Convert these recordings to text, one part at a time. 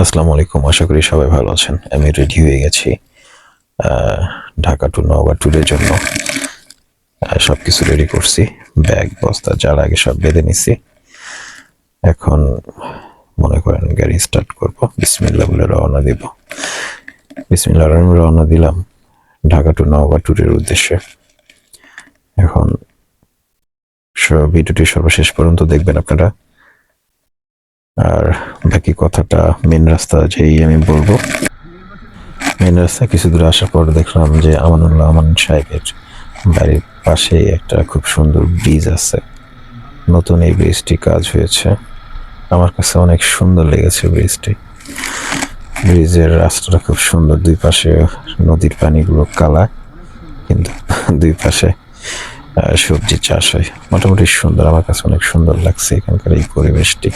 আসসালামু আলাইকুম, আশা করি সবাই ভালো আছেন। আমি রেডি হয়ে গেছি ঢাকা টু নওগাঁ ট্যুরের জন্য। সব কিছু রেডি করছি ব্যাগ বস্তা, যার আগে সব বেঁধে নিছি। এখন মনে করেন গাড়ি স্টার্ট করব বিসমিল্লা বলে রওনা দিব। বিসমিল্লা রওনা দিলাম ঢাকা টু নওগাঁ ট্যুরের উদ্দেশ্যে। এখন ভিডিওটি সর্বশেষ পর্যন্ত দেখবেন আপনারা। আর বাকি কথাটা মেন রাস্তা যেই আমি বলব। মেন রাস্তা কিছু দূর আসার পর দেখলাম যে আমানুল্লাহ আমান সাহেবের বাড়ির পাশে একটা খুব সুন্দর ব্রিজ আছে। নতুন এই ব্রিজটি কাজ হয়েছে। আমার কাছে অনেক সুন্দর লেগেছে ব্রিজটি ব্রিজের রাস্তাটা খুব সুন্দর। দুই পাশে নদীর পানিগুলো কালা, কিন্তু দুই পাশে সবজি চাষ হয়। মোটামুটি সুন্দর, আমার কাছে অনেক সুন্দর লাগছে এখানকার এই পরিবেশটি।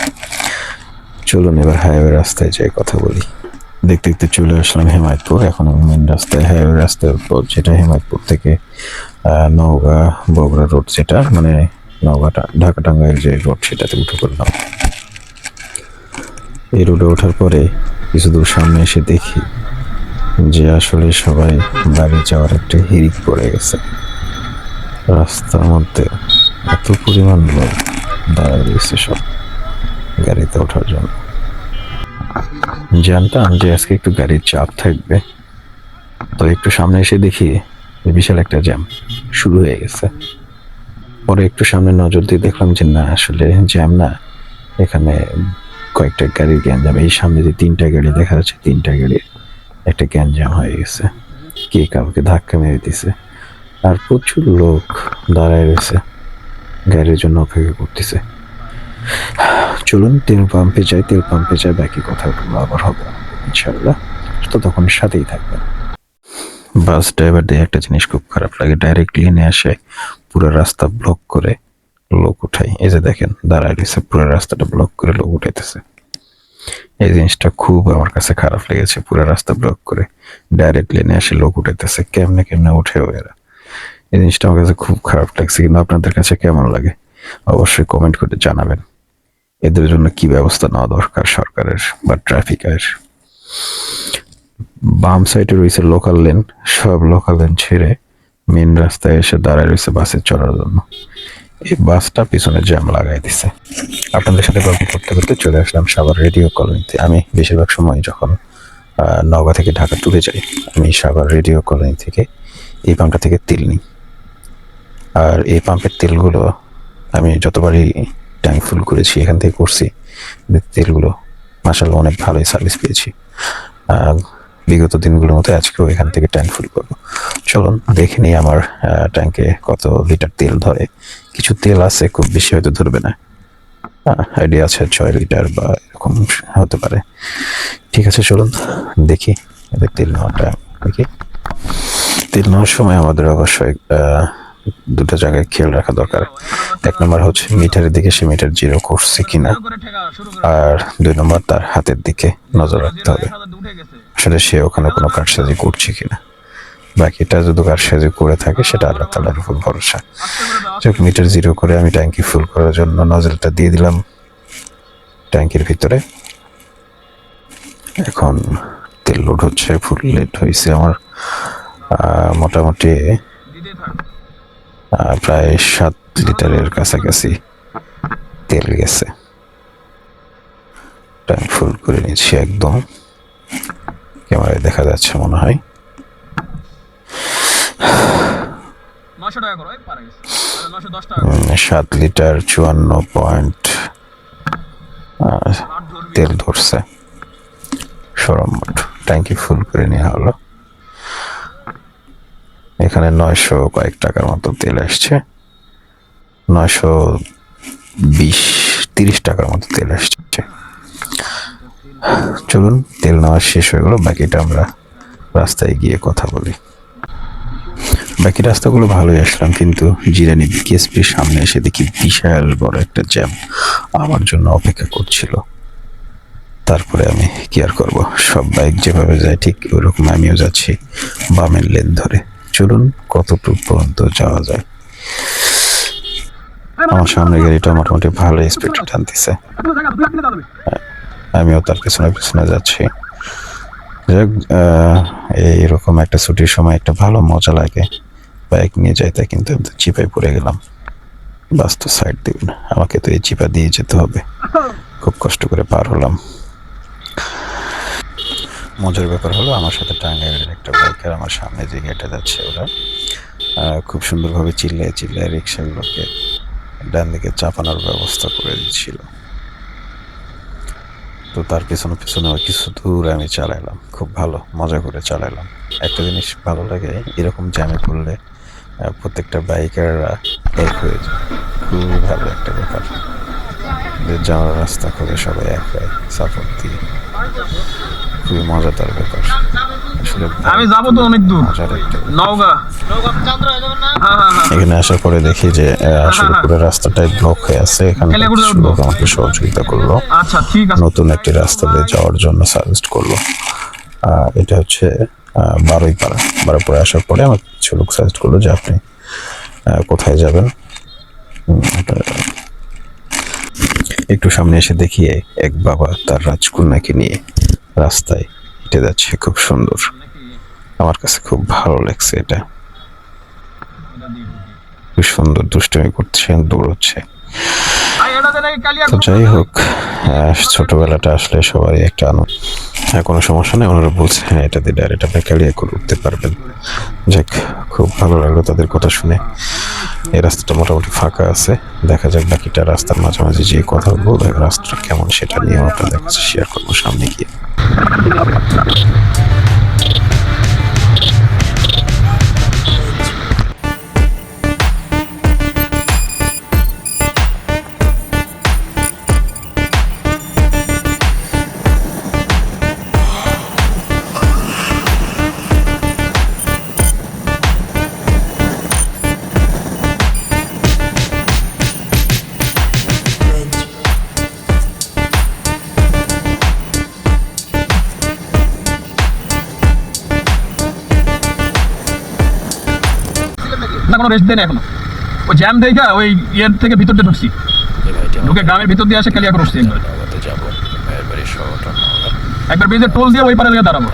চলুন এবার হাইওয়ে রাস্তায় যাই কথা বলি। দেখতে দেখতে চলে আসলাম হেমায়তপুর। এখন মেন রাস্তায়, হাইওয়ে রাস্তার উপর যেটা হেমায়তপুর থেকে নওগাঁ বগুড়া রোড যেটা মানে নওগাঁ টা- ঢাকা টাঙ্গাইল যে রোড সেটাতে উঠে পড়লাম। এই রোডে ওঠার পরে কিছু দূর সামনে এসে দেখি যে আসলে সবাই বাড়ি যাওয়ার একটা হিরিক পড়ে গেছে। রাস্তার মধ্যে এত পরিমাণ লোক দাঁড়ায় রয়েছে সব গাড়িতে ওঠার জন্য। জানতাম যে আজকে একটু গাড়ির চাপ থাকবে। তো একটু সামনে এসে দেখি বিশাল একটা জ্যাম শুরু হয়ে গেছে। পরে একটু সামনে নজর দিয়ে দেখলাম যে না, আসলে জ্যাম না। এখানে কয়েকটা গাড়ির গ্যাঞ্জাম, এই সামনে যে তিনটা গাড়ি দেখা যাচ্ছে, তিনটা গাড়ির একটা গ্যাঞ্জাম হয়ে গেছে। কে কাউকে ধাক্কা মেরে দিছে। আর প্রচুর লোক দাঁড়ায় রয়েছে। গাড়ির জন্য অপেক্ষা করতেছে। চলুন তেল পাম্পে যাই, তেল পাম্পে যাই, বাকি কথাগুলো আবার হবে ইনশাল্লাহ তো তখন সাথেই থাকবেন। বাস ড্রাইভারদের একটা জিনিস খুব খারাপ লাগে ডাইরেক্ট লেনে আসে, পুরো রাস্তা ব্লক করে লোক উঠাই এই যে দেখেন, দাঁড়ায় রয়েছে পুরো রাস্তাটা ব্লক করে লোক উঠাইতেছে। এই জিনিসটা খুব আমার কাছে খারাপ লেগেছে, পুরো রাস্তা ব্লক করে। ডাইরেক্টলি লেনে আসে, লোক উঠাইতেছে। কেমনে কেমনে উঠেও এরা? এই জিনিসটা আমার কাছে খুব খারাপ লাগছে, কিন্তু আপনাদের কাছে কেমন লাগে? অবশ্যই কমেন্ট করে জানাবেন। এদের জন্য কি ব্যবস্থা নেওয়া দরকার সরকারের বা ট্রাফিকের বাম সাইডে রয়েছে লোকাল লেন সব লোকাল লেন ছেড়ে মেন রাস্তায় এসে দাঁড়ায় রয়েছে বাসে চড়ার জন্য। এই বাসটা পিছনে জ্যাম লাগাই দিছে। আপনাদের সাথে গল্প করতে করতে চলে আসলাম সাভার রেডিও কলোনিতে। আমি বেশিরভাগ সময় যখন নওগাঁ থেকে ঢাকা টুরে যাই, আমি সাভার রেডিও কলোনি থেকে এই পাম্পটা থেকে তেল নিই। আর এই পাম্পের তেলগুলো আমি যতবারই ট্যাঙ্ক ফুল করেছি, এখান থেকে করছি তেলগুলো মাসাল অনেক ভালোই সার্ভিস পেয়েছি। বিগত দিনগুলোর মতো আজকেও এখান থেকে ট্যাঙ্ক ফুল করব। চলুন দেখে নিই আমার ট্যাঙ্কে কত লিটার তেল ধরে। কিছু তেল আছে, খুব বেশি হয়তো ধরবে না। আইডিয়া আছে ছয় লিটার বা এরকম হতে পারে। ঠিক আছে, চলুন দেখি এদের তেল নেওয়াটা। দেখি। তেল নেওয়ার সময় আমাদের অবশ্যই দুটো জায়গায় খেয়াল রাখা দরকার। এক নম্বর হচ্ছে মিটারের দিকে, সে মিটার জিরো করছে কিনা। আর দুই নম্বর তার হাতের দিকে নজর রাখতে হবে। আসলে সে ওখানে কোনো কারসাজি করছে কিনা। বাকিটা যদি কারসাজি করে থাকে, সেটা আল্লাহ তালার উপর ভরসা। যাক মিটার জিরো করে আমি ট্যাঙ্কি ফুল করার জন্য নজলটা দিয়ে দিলাম। ট্যাঙ্কির ভিতরে। এখন তেল লোড হচ্ছে ফুল লেট হয়েছে আমার। মোটামুটি প্রায় সাত লিটারের কাছাকাছি তেল গেছে। ট্যাঙ্ক ফুল করে নিচ্ছি একদম। ক্যামেরায় দেখা যাচ্ছে মনে হয়। উম, সাত লিটার চুয়ান্ন পয়েন্ট তেল ধরছে। সরম ট্যাঙ্কি ফুল করে নেওয়া হলো। এখানে নয়শো কয়েক টাকার মতো তেল আসছে। নয়শো বিশ, তিরিশ টাকার মতো তেল আসছে। চলুন, তেল নেওয়া শেষ হয়ে গেলো। বাকিটা আমরা রাস্তায় গিয়ে কথা বলি। বাকি রাস্তাগুলো ভালোই আসলাম, কিন্তু জিরানি বিকেএসপির সামনে এসে দেখি বিশাল বড় একটা জ্যাম আমার জন্য অপেক্ষা করছিল। তারপরে আমি কি আর করব? সব বাইক যেভাবে যায়, ঠিক ওরকম আমিও যাচ্ছি বামের লেন ধরে। চলুন কতটুকু পর্যন্ত যাওয়া যায়? আমার সামনে গাড়িটা মোটামুটি ভালো স্পিড টানতেছে। আমিও তার পিছনে পিছনে যাচ্ছি। এইরকম একটা ছুটির সময় একটা ভালো মজা লাগে। বাইক নিয়ে যাইতে কিন্তু তো চিপায় পড়ে গেলাম। বাস তো সাইড দিবে না, আমাকে তো এই চিপা দিয়ে যেতে হবে। খুব কষ্ট করে পার হলাম। মজার ব্যাপার হলো, আমার সাথে টাঙ্গাইলের একটা বাইকার আমার সামনে যে গেটে যাচ্ছে ওরা খুব সুন্দরভাবে চিল্লায় চিল্লায় রিক্সাগুলোকে ডান দিকে চাপানোর ব্যবস্থা করে দিচ্ছিল। তো তার পেছনে পেছনে কিছু দূর আমি চালাইলাম, খুব ভালো, মজা করে চালাইলাম। একটা জিনিস ভালো লাগে, এরকম জ্যামে পড়লে প্রত্যেকটা বাইকাররা এক হয়ে যায়। খুবই ভালো একটা ব্যাপার। যাওয়ার রাস্তা করে সবাই এক হয় সাপোর্ট দিয়ে। খুবই মজাদার ব্যাপার। আমি যাব তো অনেক দূর। ব্যাপার। নওগাঁ। হ্যাঁ হ্যাঁ হ্যাঁ। এখানে আসার পরে দেখি যে আসলে পুরো রাস্তাটাই ব্লক হয়ে আছে। এখানে? লোক আমাকে সহযোগিতা করল। আচ্ছা ঠিক আছে। নতুন একটি রাস্তা দিয়ে যাওয়ার জন্য সাজেস্ট করল। এটা হচ্ছে আহ, বারুইপাড়া। বারোপাড়া আসার পরে আমার কিছু লোক সাজেস্ট করল যে আপনি কোথায় যাবেন? একটু সামনে এসে দেখি এক বাবা তার রাজকন্যাকে নিয়ে। রাস্তায়। হেঁটে যাচ্ছে খুব সুন্দর। আমার কাছে খুব ভালো লাগছে এটা। খুব সুন্দর দুষ্টুমি করছে, দৌড়চ্ছে। যাই হোক ছোটবেলাটা আসলে সবারই একটা আনন্দ। হ্যাঁ কোনো সমস্যা নেই ওনারা বলছে হ্যাঁ এটা দিয়ে ডাইরেক্ট আপনি ক্যালিয়া করে উঠতে পারবেন। যাক খুব ভালো লাগল তাদের কথা শুনে। এই রাস্তাটা মোটামুটি ফাঁকা আছে দেখা যাক বাকিটা রাস্তার মাঝামাঝি যে কথা বলব রাস্তাটা কেমন সেটা নিয়েও আপনাদের কাছে শেয়ার করব সামনে গিয়ে। কোনো রেস্ট দেয় না এখনও। ওই জ্যাম দেখা ওই ইয়ের থেকে ভিতর দিয়ে ঢুকছি। ঢুকে গ্রামের ভিতর দিয়ে আসে খালি উঠছি একবার। যাব একবার ব্রিজের টোল দিয়ে ওই পারে দাঁড়াবো।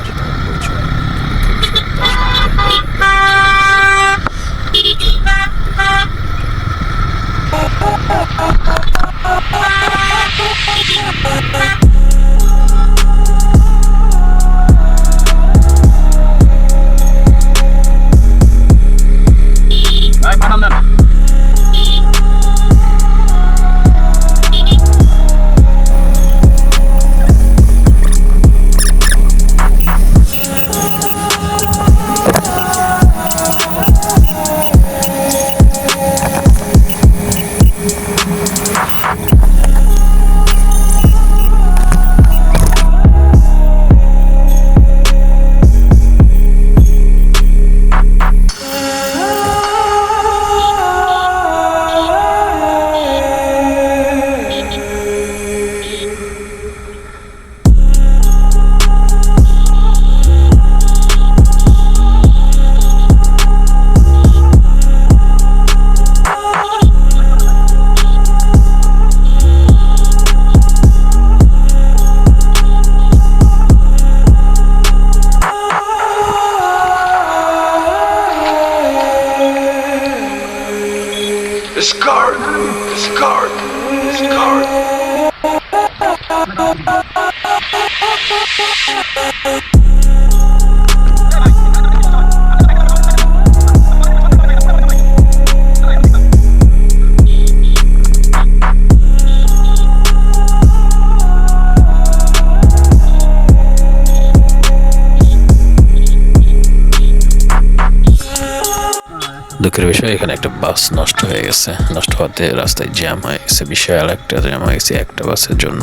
Discard! Discard! Discard! দুঃখের বিষয়, এখানে একটা বাস নষ্ট হয়ে গেছে। নষ্ট হওয়াতে রাস্তায় জ্যাম হয়ে গেছে বিশাল একটা জ্যাম হয়ে গেছে একটা বাসের জন্য।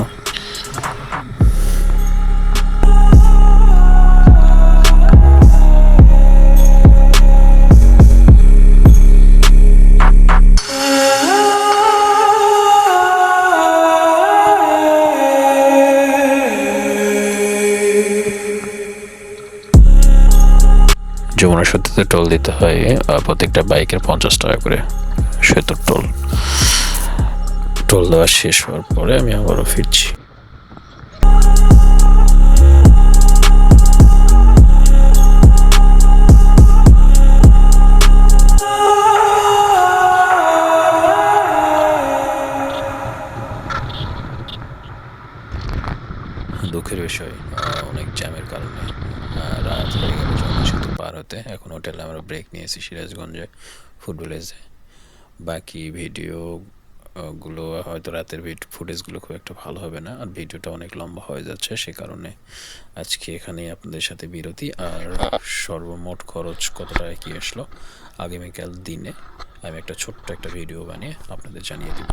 যমুনা সেতুতে টোল দিতে হয় প্রত্যেকটা বাইকের পঞ্চাশ টাকা করে সেতুর টোল টোল দেওয়া শেষ হওয়ার পরে আমি আবারও ফিরছি। দুঃখের বিষয় অনেক জ্যামের কারণে। রাত হয়ে গেল সেতু পার হতে। এখন হোটেলে আমরা ব্রেক নিয়েছি সিরাজগঞ্জে ফুড ভিলেজে বাকি ভিডিও গুলো হয়তো রাতের ফুটেজগুলো খুব একটা ভালো হবে না। আর ভিডিওটা অনেক লম্বা হয়ে যাচ্ছে, সে কারণে আজকে এখানেই আপনাদের সাথে বিরতি। আর সর্বমোট খরচ কত টাকা কি আসলো আগামীকাল দিনে? আমি একটা ছোট্ট একটা ভিডিও বানিয়ে আপনাদের জানিয়ে দিব।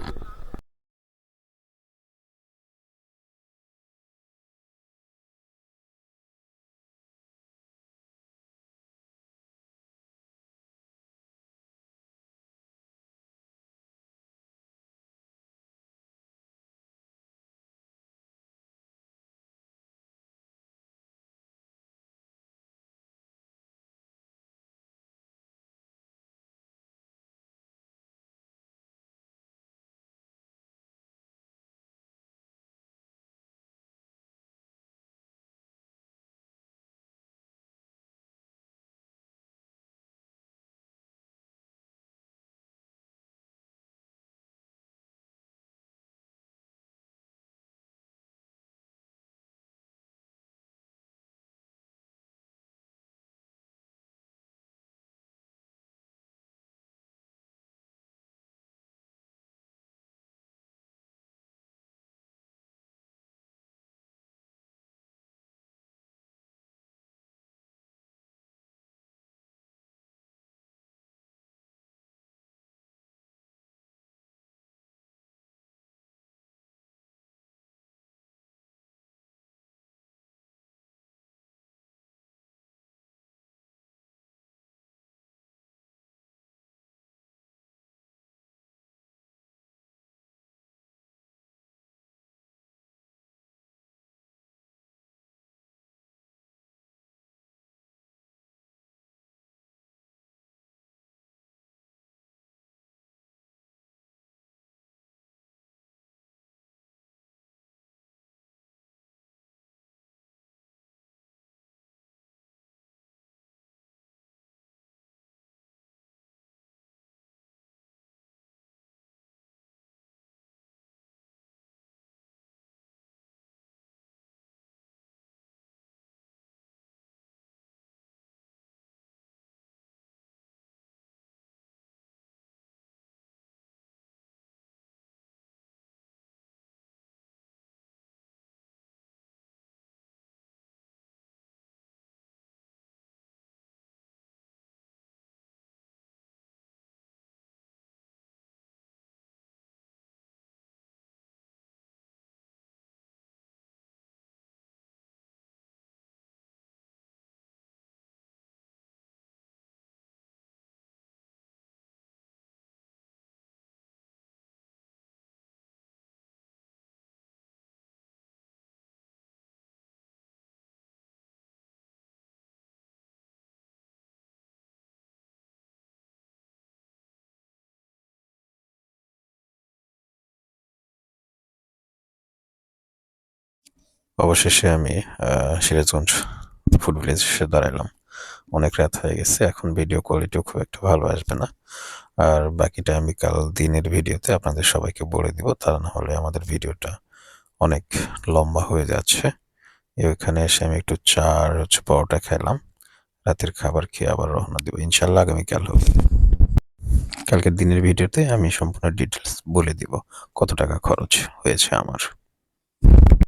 অবশেষে আমি সিরাজগঞ্জ ফুড ভিলেজ এসে দাঁড়ালাম অনেক রাত হয়ে গেছে, এখন ভিডিও কোয়ালিটিও খুব একটা ভালো আসবে না। আর বাকিটা আমি কাল দিনের ভিডিওতে আপনাদের সবাইকে বলে দিব, তা না হলে আমাদের ভিডিওটা অনেক লম্বা হয়ে যাচ্ছে। এখানে এসে আমি একটু চা আর হচ্ছে পরোটা খেলাম রাতের খাবার খেয়ে আবার রওনা দেবো। ইনশাল্লাহ আগামীকাল হবে। কালকের দিনের ভিডিওতে আমি সম্পূর্ণ ডিটেলস বলে দিব, কত টাকা খরচ হয়েছে আমার।